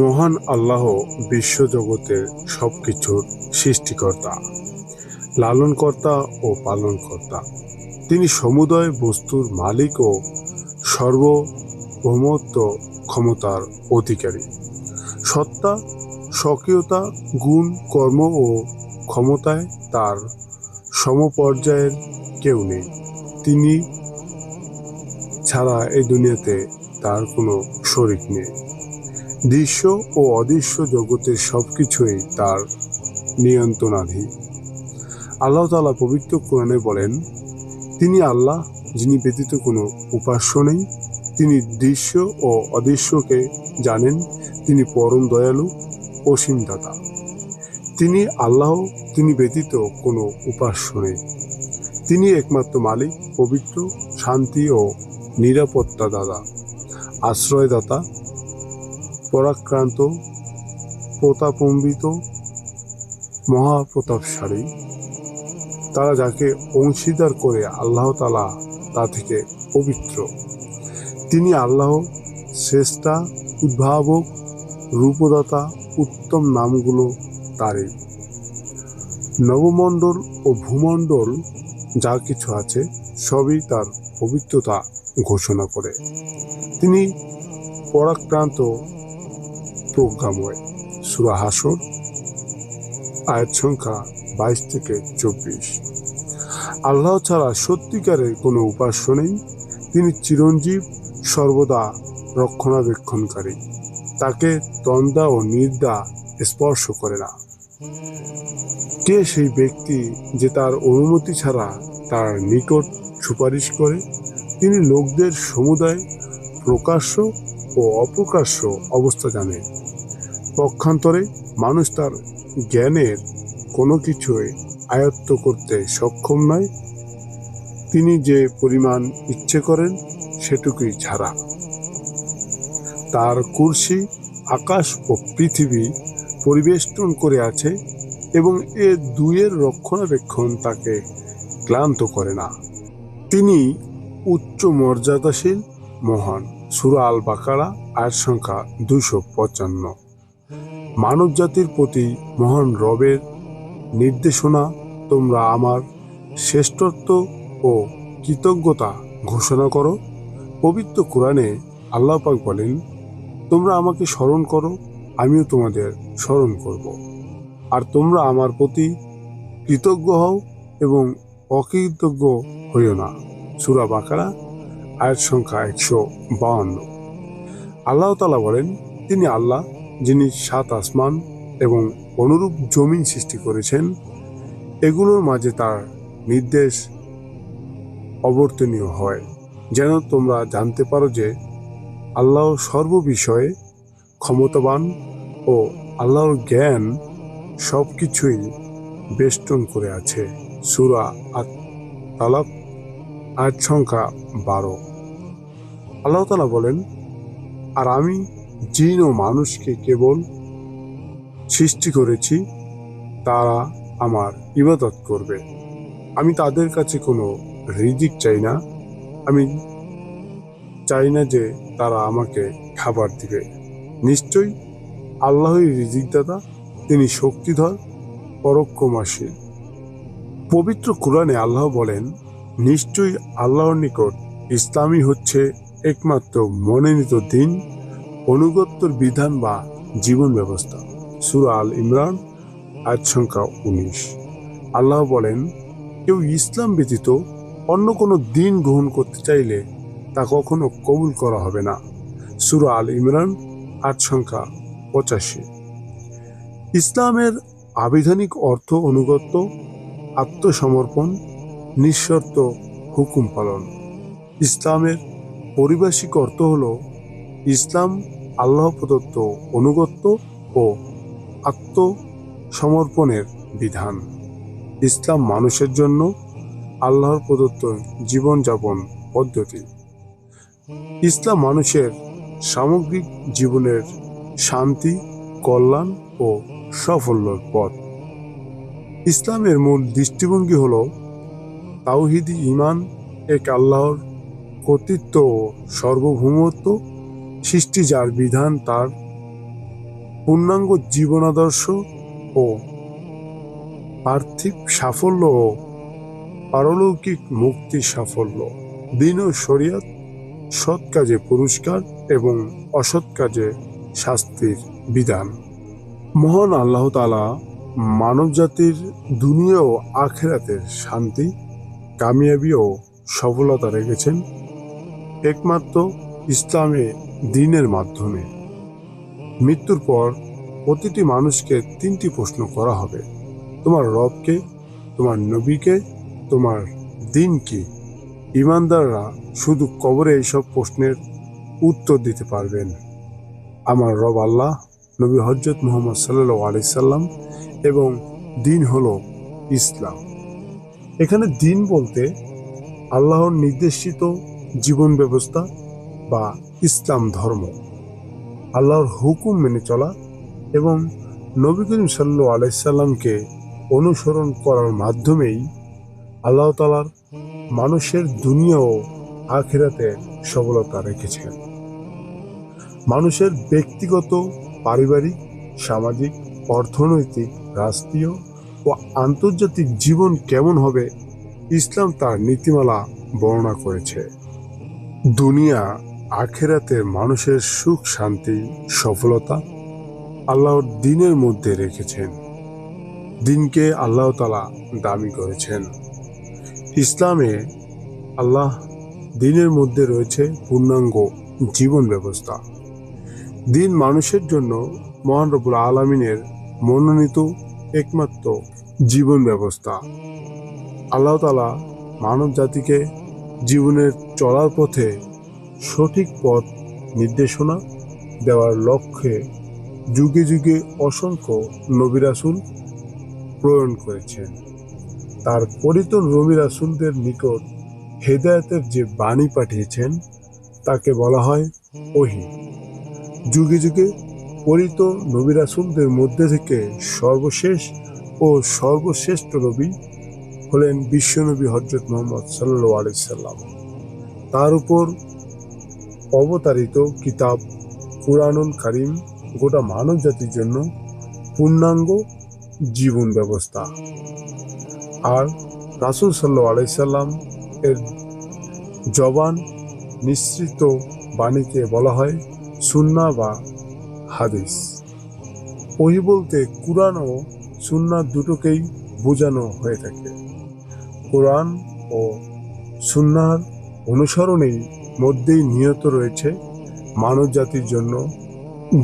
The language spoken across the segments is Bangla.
মহান আল্লাহ বিশ্বজগতের সবকিছুর সৃষ্টিকর্তা, লালনকর্তা ও পালনকর্তা। তিনি সমুদয় বস্তুর মালিক ও সর্বভৌমত্ব ক্ষমতার অধিকারী। সত্তা, স্বকীয়তা, গুণ, কর্ম ও ক্ষমতায় তার সমপর্যায়ের কেউ নেই। তিনি ছাড়া এই দুনিয়াতে তার কোনো শরিক নেই। দৃশ্য ও অদৃশ্য জগতের সব কিছুই তার নিয়ন্ত্রণাধীন। আল্লাহ তালা পবিত্র কোরআনে বলেন, তিনি আল্লাহ, যিনি ব্যতীত কোনো উপাস্য নেই। তিনি দৃশ্য ও অদৃশ্যকে জানেন। তিনি পরম দয়ালু, অসীম দাতা। তিনি আল্লাহ, তিনি ব্যতীত কোনো উপাস্য নেই। তিনি একমাত্র মালিক, পবিত্র, শান্তি ও নিরাপত্তা দাতা, আশ্রয়দাতা পরাক্রান্ত, প্রতাপম্বিত মহাপ্রতাপশালী। তারা যাকে অংশীদার করে আল্লাহ তালা তা থেকে পবিত্র। তিনি আল্লাহ, শ্রেষ্ঠা, উদ্ভাবক, রূপদাতা, উত্তম নামগুলো তারই। নবমণ্ডল ও ভূমণ্ডল যা কিছু আছে সবই তার পবিত্রতা ঘোষণা করে। তিনি পরাক্রান্ত প্রজ্ঞাময়। সুরা হাসর, আয়াত সংখ্যা বাইশ থেকে চব্বিশ। আল্লাহ ছাড়া সত্যিকারের কোনো উপাস্য নেই। তিনি চিরঞ্জীব, সর্বদা রক্ষণাবেক্ষণকারী। তাকে তন্দা ও নির্দা স্পর্শ করে না। কে সেই ব্যক্তি যে তার অনুমতি ছাড়া তার নিকট সুপারিশ করে? তিনি লোকদের সমুদায় প্রকাশ্য ও অপ্রকাশ্য অবস্থা জানে। পক্ষান্তরে মানুষ তার জ্ঞানের কোনো কিছুই আয়ত্ত করতে সক্ষম নয়। তিনি যে পরিমাণ ইচ্ছে করেন, সেটুকুই ছাড়া। তার কুর্সি, আকাশ ও পৃথিবী পরিবেষ্টন করে আছে এবং এ দুয়ের রক্ষণাবেক্ষণ তাকে ক্লান্ত করে না। তিনি উচ্চ মর্যাদাশীল, মহান। সুরা আল বাকারা আয়ের সংখ্যা দুশো পঞ্চান্ন মানব জাতির প্রতি মহান রবের নির্দেশনা, তোমরা আমার শ্রেষ্ঠত্ব ও কৃতজ্ঞতা ঘোষণা করো। পবিত্র কোরআনে আল্লাহ পাক বলেন, তোমরা আমাকে স্মরণ করো, আমিও তোমাদের স্মরণ করব। আর তোমরা আমার প্রতি কৃতজ্ঞ হও এবং অকৃতজ্ঞ হইও না। সুরা বাকারা আয়ের সংখ্যা একশো বাউন্ন আল্লাহ তালা বলেন, তিনি আল্লাহ, যিনি সাত আসমান এবং অনুরূপ জমিন সৃষ্টি করেছেন, এগুলোর মাঝে তার নির্দেশ অবর্তনীয় হয়। যেন তোমরা জানতে পারো যে আল্লাহ সর্ববিষয়ে ক্ষমতাবান ও আল্লাহর জ্ঞান সব কিছুই বেষ্টন করে আছে। সুরা আত তালাক আয়াত সংখ্যা বারো। আল্লাহ তালা বলেন, আর আমি জিন ও মানুষকে কেবল সৃষ্টি করেছি, তারা আমার ইবাদত করবে। আমি তাদের কাছে কোনো রিজিক চাই না। আমি চাই না যে তারা আমাকে খাবার দিবে। নিশ্চয়ই আল্লাহই রিজিকদাতা, তিনি শক্তিধর পরক্রমাশীল পবিত্র কোরআনে আল্লাহ বলেন, নিশ্চয়ই আল্লাহর নিকট ইসলামই হচ্ছে একমাত্র মনোনীত দিন, অনুগত্যর বিধান বা জীবন ব্যবস্থা। সুরা আল ইমরান, আয়াত সংখ্যা উনিশ। আল্লাহ বলেন, কেউ ইসলাম ব্যতীত অন্য কোনো দিন গ্রহণ করতে চাইলে তা কখনো কবুল করা হবে না। সুরা আল ইমরান আট সংখ্যা পঁচাশি। ইসলামের আবিধানিক অর্থ অনুগত্য, আত্মসমর্পণ, নিঃশর্ত হুকুম পালন। ইসলামের পরিভাষিক অর্থ হল ইসলাম, আল্লাহ প্রদত্ত অনুগত্য ও আত্মসমর্পণের বিধান। ইসলাম মানুষের জন্য আল্লাহর প্রদত্ত জীবনযাপন পদ্ধতি। ইসলাম মানুষের সামগ্রিক জীবনের শান্তি, কল্যাণ ও সাফল্যর পথ। ইসলামের মূল দৃষ্টিভঙ্গি হল তাওহিদি ইমান, এক আল্লাহর কর্তৃত্ব ও সার্বভৌমত্ব সৃষ্টি যার বিধান তার পূর্ণাঙ্গ জীবনাদর্শ ও পার্থিব সাফল্য ও পারলৌকিক মুক্তির সাফল্য। দিন ও শরীয়ত, সৎ কাজে পুরস্কার এবং অসৎ কাজে শাস্তির বিধান। মহান আল্লাহ তালা মানব জাতির দুনিয়া ও আখেরাতের শান্তি, কামিয়াবি ও সফলতা রেখেছেন। একমাত্র ইসলামে দিনের মাধ্যমে। মৃত্যুর পর প্রতিটি মানুষকে তিনটি প্রশ্ন করা হবে। তোমার রবকে, তোমার নবীকে, তোমার দিন কি ইমানদাররা শুধু কবরে এইসব প্রশ্নের উত্তর দিতে পারবেন। আমার রব আল্লাহ, নবী হজরত মোহাম্মদ সাল্লাহ আলি সাল্লাম এবং দিন হল ইসলাম। এখানে দিন বলতে আল্লাহর নির্দেশিত জীবন ব্যবস্থা বা ইসলাম ধর্ম। আল্লাহর হুকুম মেনে চলা এবং নবী করিম সাল্লু আলাইসাল্লামকে অনুসরণ করার মাধ্যমেই আল্লাহ তালার মানুষের দুনিয়া ও আখেরাতে সফলতা রেখেছেন। মানুষের ব্যক্তিগত, পারিবারিক, সামাজিক, অর্থনৈতিক, রাষ্ট্রীয় ও আন্তর্জাতিক জীবন কেমন হবে ইসলাম তার নীতিমালা বর্ণনা করেছে। দুনিয়া, আখেরাতে মানুষের সুখ, শান্তি, সফলতা আল্লাহর দিনের মধ্যে রেখেছেন। দিনকে আল্লাহ তালা দামি করেছেন। ইসলামে আল্লাহ দিনের মধ্যে রয়েছে পূর্ণাঙ্গ জীবন ব্যবস্থা। দিন মানুষের জন্য মহান রবুল আলমিনের মনোনীত একমাত্র জীবন ব্যবস্থা। আল্লাহ তালা মানব জাতিকে জীবনের চলার পথে সঠিক পথ নির্দেশনা দেওয়ার লক্ষ্যে যুগে যুগে অসংখ্য নবিরাসুল প্রয়ণ করেছেন। তার পরিতন রবি রাসুলদের নিকট হেদায়তের যে বাণী পাঠিয়েছেন, তাকে বলা হয় ওহি। যুগে যুগে পরিত নবী রাসুলদের মধ্যে থেকে সর্বশেষ ও সর্বশ্রেষ্ঠ নবী হলেন বিশ্বনবী হজরত মোহাম্মদ সাল্লু আলাইসাল্লাম তার উপর অবতারিত কিতাব, কুরআনুল কারিম, গোটা মানব জাতির জন্য পূর্ণাঙ্গ জীবন ব্যবস্থা। আর রাসুল সাল্লু আলাইসাল্লাম এর জবান নিঃসৃত বাণীকে বলা হয় সুন্না বা হাদিস। ওহি বলতে কুরআন ও সুন্না দুটোকেই বোঝানো হয়ে থাকে। কোরআন ও সুন্নার অনুসরণেই মধ্যেই নিহত রয়েছে মানব জাতির জন্য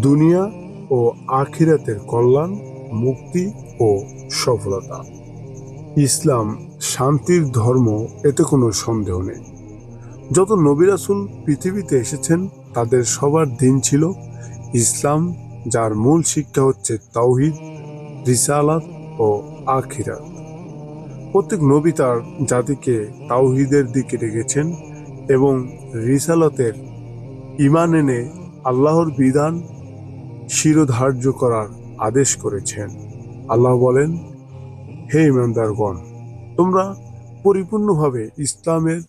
দুনিয়া ও আখিরাতের কল্যাণ, মুক্তি ও সফলতা। ইসলাম শান্তির ধর্ম, এতে কোনো সন্দেহ নেই। যত নবিরাসুল পৃথিবীতে এসেছেন, তাদের সবার দিন ছিল ইসলাম, যার মূল শিক্ষা হচ্ছে তাওহিদ, রিসালাত ও আখিরাত। প্রত্যেক নবী তার জাতিকে তাওহিদের দিকে রেখেছেন এবং রিসালতের ইমান এনে আল্লাহর বিধান শিরোধার্য করার আদেশ করেছেন। আল্লাহ বলেন, হে ইমানদারগণ তোমরা পরিপূর্ণভাবে ইসলামের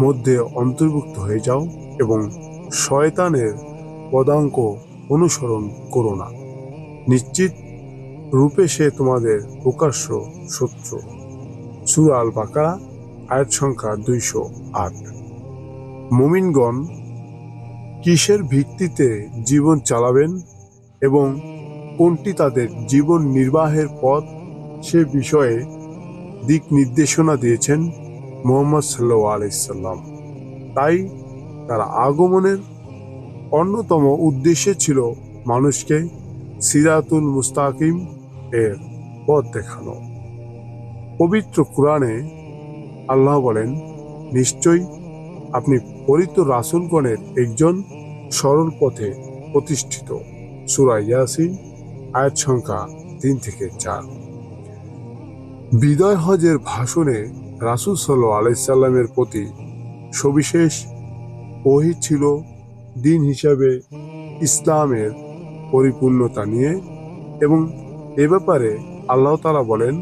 মধ্যে অন্তর্ভুক্ত হয়ে যাও এবং শয়তানের পদাঙ্ক অনুসরণ করো না। নিশ্চিত রূপে সে তোমাদের প্রকাশ্য শত্রু। সুরা আল বাকারা আয়াত সংখ্যা দুইশো আট। মুমিনগণ কিসের ভিত্তিতে জীবন চালাবেন এবং কোনটি তাদের জীবন নির্বাহের পথ সে বিষয়ে দিক নির্দেশনা দিয়েছেন মোহাম্মদ সাল্লা আলাইসাল্লাম তাই তার আগমনের অন্যতম উদ্দেশ্য ছিল মানুষকে সিরাতুল মুস্তাকিম এর পথ দেখানো। পবিত্র কোরআনে আল্লাহ বলেন, নিশ্চয়ই আপনি পরিত রাসুলগণের একজন সরল পথে প্রতিষ্ঠিত। সুরা ইয়াসিন, আয়াত সংখ্যা তিন থেকে চার। বিদয় হজের ভাষণে রাসুল সাল্লাহ আলাইসাল্লামের প্রতি সবিশেষ ওহি ছিল দিন হিসাবে ইসলামের পরিপূর্ণতা নিয়ে এবং এ ব্যাপারে আল্লাহ তালা বলেন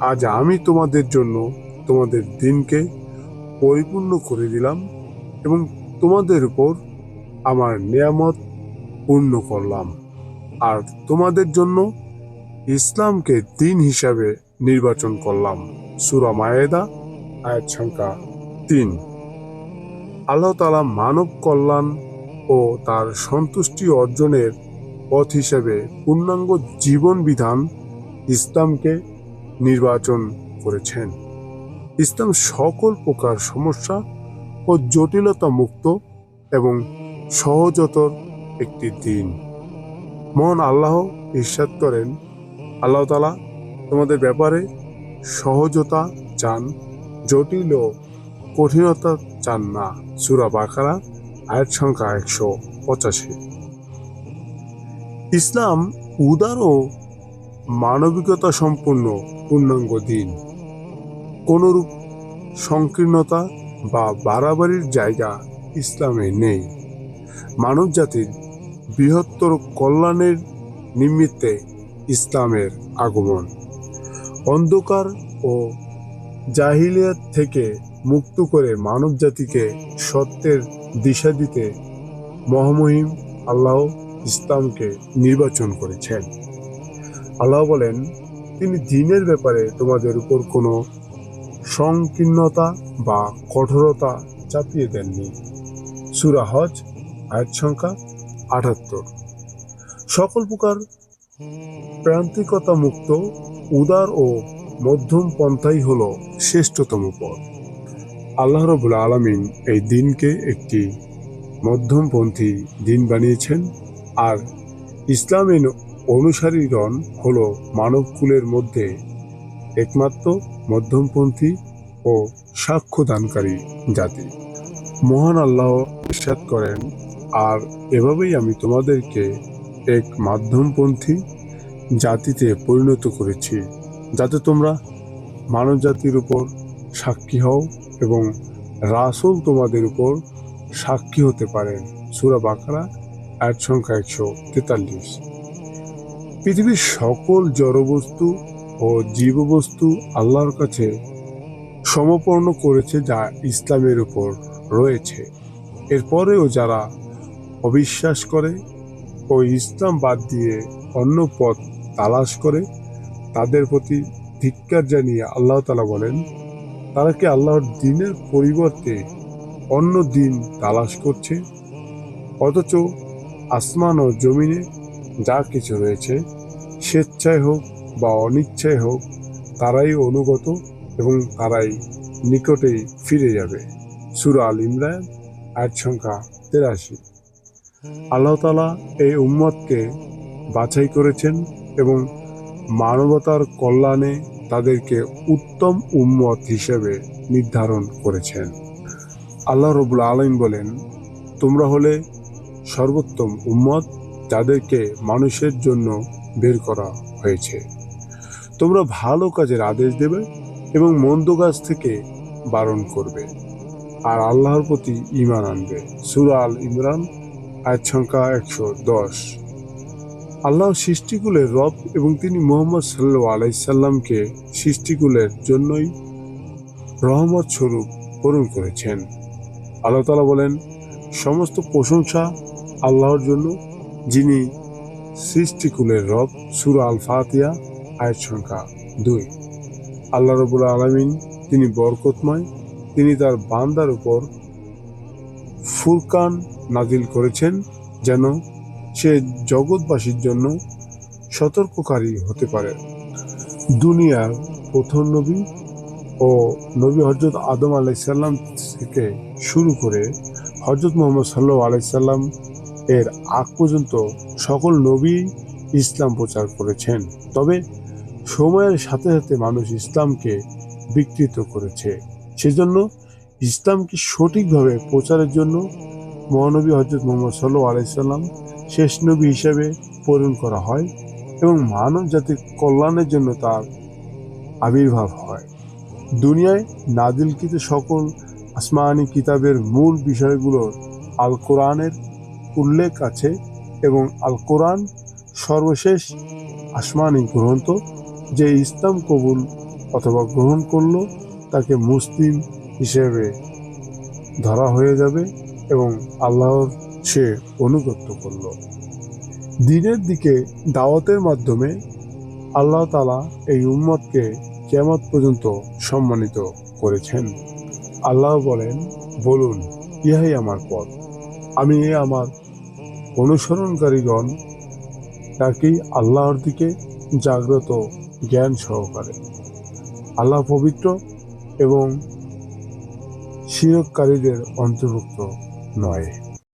আজ আমি তোমাদের জন্য তোমাদের দিনকে পরিপূর্ণ করে দিলাম এবং তোমাদের উপর আমার নিয়ামত পূর্ণ করলাম। আর তোমাদের জন্য ইসলামকে দিন হিসাবে নির্বাচন করলাম। সুরা মায়েদা, আয়াত সংখ্যা তিন। আল্লাহ তালা মানব কল্যাণ ও তার সন্তুষ্টি অর্জনের পথ হিসেবে পূর্ণাঙ্গ জীবন বিধান ইসলামকে নির্বাচন করেছেন। ইসলাম সকল প্রকার সমস্যা ও জটিলতা মুক্ত এবং সহজতর একটি দিন। মহান আল্লাহ ইরশাদ করেন, আল্লাহ তালা তোমাদের ব্যাপারে সহজতা চান, জটিল ও কঠিনতা চান না। সুরা বাকারা আয়ের সংখ্যা একশো পঁচাশি। ইসলাম উদার ও মানবিকতা সম্পন্ন পূর্ণাঙ্গ দিন। কোনরূপ সংকীর্ণতা বা বাড়াবাড়ির জায়গা ইসলামে নেই। মানব জাতির বৃহত্তর কল্যাণের নিমিত্তে ইসলামের আগমন। অন্ধকার ও জাহিলিয়াত থেকে মুক্ত করে মানব জাতিকে সত্যের দিশা দিতে মহামহিম আল্লাহ ইসলামকে নির্বাচন করেছেন। আল্লাহ বলেন, তিনি দিনের ব্যাপারে তোমাদের উপর কোনো সংকীর্ণতা বা কঠোরতা চাপিয়ে দেননি। সুরা হজ, আয়াত সংখ্যা আটাত্তর। সকল প্রকার প্রান্তিকতা মুক্ত উদার ও মধ্যম পন্থাই হল শ্রেষ্ঠতম পথ। আল্লাহ রবুল আলমিন এই দিনকে একটি মধ্যমপন্থী দিন বানিয়েছেন আর ইসলামের অনুসারীগণ হল মানবকুলের মধ্যে একমাত্র মধ্যমপন্থী ও সাক্ষ্যদানকারী জাতি। মহান আল্লাহ ইরশাদ করেন, আর এভাবেই আমি তোমাদেরকে এক মাধ্যমপন্থী জাতিতে পরিণত করেছি, যাতে তোমরা মানব জাতির উপর সাক্ষী হও এবং রাসুল তোমাদের উপর সাক্ষী হতে পারেন। সুরা বাকারা, আয়াত সংখ্যা একশো তেতাল্লিশ। পৃথিবীর সকল জড়বস্তু ও জীববস্তু আল্লাহর কাছে সমপর্ণ করেছে যা ইসলামের উপর রয়েছে। এরপরেও যারা অবিশ্বাস করে ও ইসলাম বাদ দিয়ে অন্য পথ তালাশ করে, তাদের প্রতি ধিক্কার জানিয়ে আল্লাহ তালা বলেন, তারা কি আল্লাহর দিনের পরিবর্তে অন্য দিন তালাশ করছে? অথচ আসমান ও জমিনে যা কিছু রয়েছে, স্বেচ্ছায় হোক বা অনিচ্ছায় হোক, তারাই অনুগত এবং তারাই নিকটেই ফিরে যাবে। সুরা আল ইমরান, আয়াত সংখ্যা তেরাশি। আল্লাহতালা এই উম্মতকে বাছাই করেছেন এবং মানবতার কল্যাণে তাদেরকে উত্তম উম্মত হিসেবে নির্ধারণ করেছেন। আল্লাহ রবুল আলম বলেন, তোমরা হলে সর্বোত্তম উম্মত। যাদেরকে মানুষের জন্য বের করা হয়েছে। তোমরা ভালো কাজের আদেশ দেবে এবং মন্দ কাজ থেকে বারণ করবে। আর আল্লাহর প্রতি ইমান আনবে। সুরা আল ইমরান আয় সংখ্যা একশো দশ। আল্লাহ সৃষ্টিকুলের রব এবং তিনি মোহাম্মদ সাল্লু আলাইসাল্লামকে সৃষ্টিকুলের জন্যই রহমত স্বরূপ পূরণ করেছেন। আল্লাহ তালা বলেন, সমস্ত প্রশংসা আল্লাহর জন্য যিনি সৃষ্টিকুলের রব, সুর আল ফাতিয়া আয়ের সংখ্যা দুই। আল্লাহ রবুল আলমিন তিনি বরকতময়, তিনি তার বান্দার উপর ফুরকান নাজিল করেছেন যেন সে জগৎবাসীর জন্য সতর্ককারী হতে পারে। দুনিয়ার প্রথম নবী ও নবী হজরত আদম আলাইসাল্লাম থেকে শুরু করে হজরত মোহাম্মদ সাল্লু আলাইসাল্লাম এর আগ পর্যন্ত সকল নবী ইসলাম প্রচার করেছেন। তবে সময়ের সাথে সাথে মানুষ ইসলামকে বিকৃত করেছে। সেজন্য ইসলামকে সঠিকভাবে প্রচারের জন্য মহানবী হজরত মোহাম্মদ সাল্লু আলাইসাল্লাম শেষ নবী হিসেবে পূরণ করা হয় এবং মানব জাতির কল্যাণের জন্য তার আবির্ভাব হয়। দুনিয়ায় নাদিলকৃত সকল আসমানি কিতাবের মূল বিষয়গুলোর আল কোরআনের উল্লেখ আছে এবং আল কোরআন সর্বশেষ আসমানি গ্রন্থ যে ইসলাম কবুল অথবা গ্রহণ করল, তাকে মুসলিম হিসেবে ধরা হয়ে যাবে এবং আল্লাহর সে অনুগত্য করল। দিনের দিকে দাওয়াতের মাধ্যমে আল্লাহ তালা এই উম্মতকে কেমত পর্যন্ত সম্মানিত করেছেন। আল্লাহ বলেন, বলুন, ইহাই আমার পথ। আমি এ আমার অনুসরণকারীগণ তাকেই আল্লাহর দিকে জাগ্রত জ্ঞান সহকারে। আল্লাহ পবিত্র এবং শিরককারীদের অন্তর্ভুক্ত নয়।